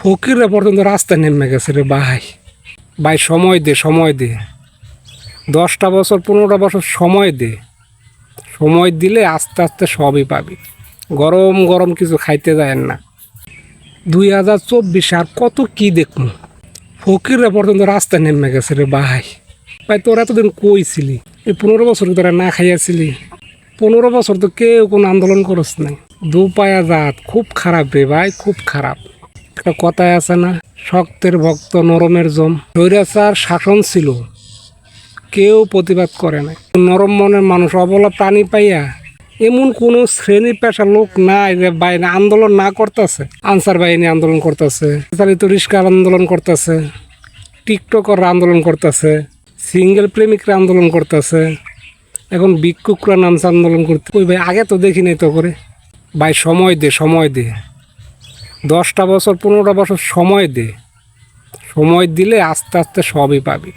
ফকিররা পর্যন্ত রাস্তায় নেমে গেছে রে ভাই। ভাই, সময় দে সময় দে। দশটা বছর, পনেরোটা বছর সময় দে। সময় দিলে আস্তে আস্তে সবই পাবি। গরম গরম কিছু খাইতে যায় না। দুই হাজার চব্বিশ আর কত কি দেখুন ফকিররা পর্যন্ত রাস্তায় নেমে গেছে রে ভাই। ভাই, তোর এতদিন কইছিলি এই পনেরো বছর তোরা না খাইয়াছিলি? পনেরো বছর তো কেউ কোনো আন্দোলন করস নাই। দু পায়া জাত, খুব খারাপ রে ভাই, খুব খারাপ। একটা কথায় আছে না, শক্তের ভক্ত, নরমের জম। স্বৈরাচার শাসন ছিল, কেউ প্রতিবাদ করে না নরম মনের মানুষ, অবলা প্রাণী পাইয়া এমন কোন শ্রেণি পেশা লোক নাই যে বাইরে আন্দোলন না করতেছে। আনসার বাহিনী আন্দোলন করতেছে চালিত রিস্কার আন্দোলন করতেছে টিকটকর আন্দোলন করতেছে, সিঙ্গেল প্রেমিকরা আন্দোলন করতেছে, এখন ভিক্ষুকরা নামছে আন্দোলন করতে। ওই ভাই, আগে তো দেখি নাই তো করে। ভাই, সময় দে সময় দে। দশটা বছর পনেরোটা বছর সময় দে। সময় দিলে আস্তে আস্তে সবই পাবি।